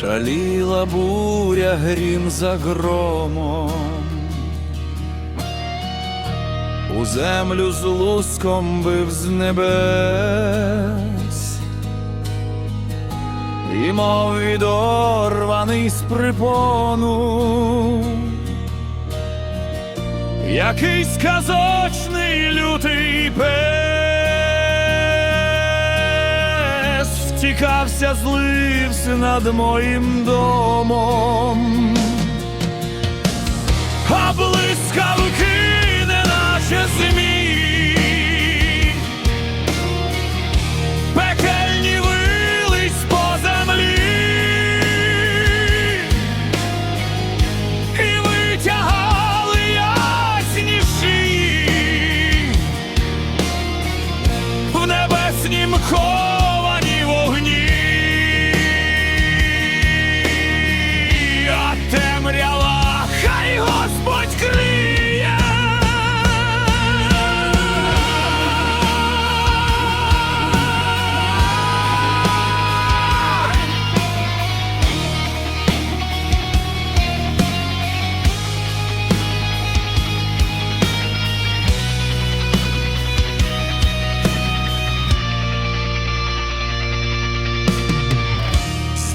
шаліла буря грім за громом, у землю з луском бив з небес, і мов відорваний з припону, якийсь казочний лютий пес втікався, злився над моїм домом.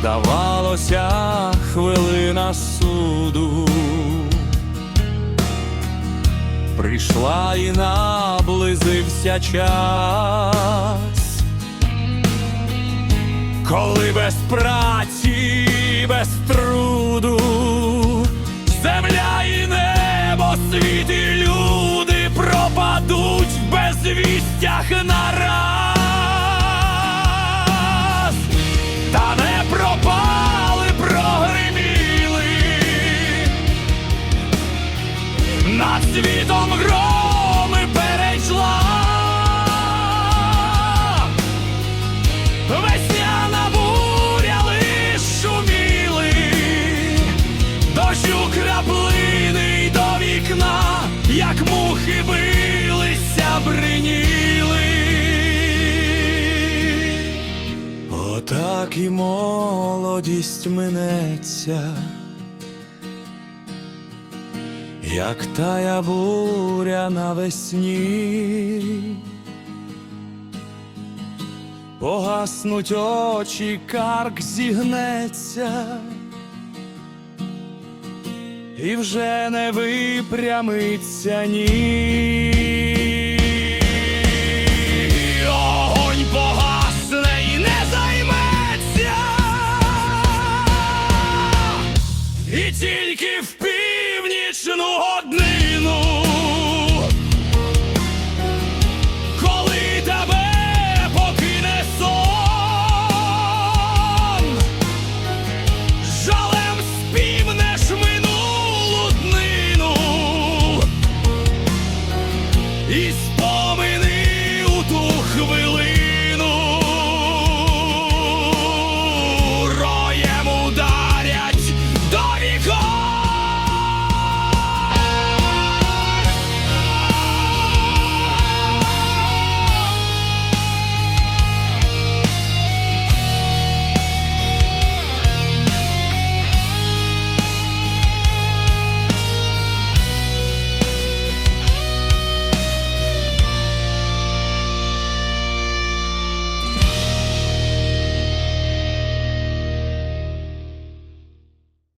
Здавалося, хвилина суду прийшла і наблизився час, коли без праці, без труду, земля і небо, світ і люди пропадуть в безвістях нараз. І молодість минеться, як тая буря навесні, погаснуть очі, карк зігнеться, і вже не випрямиться ні.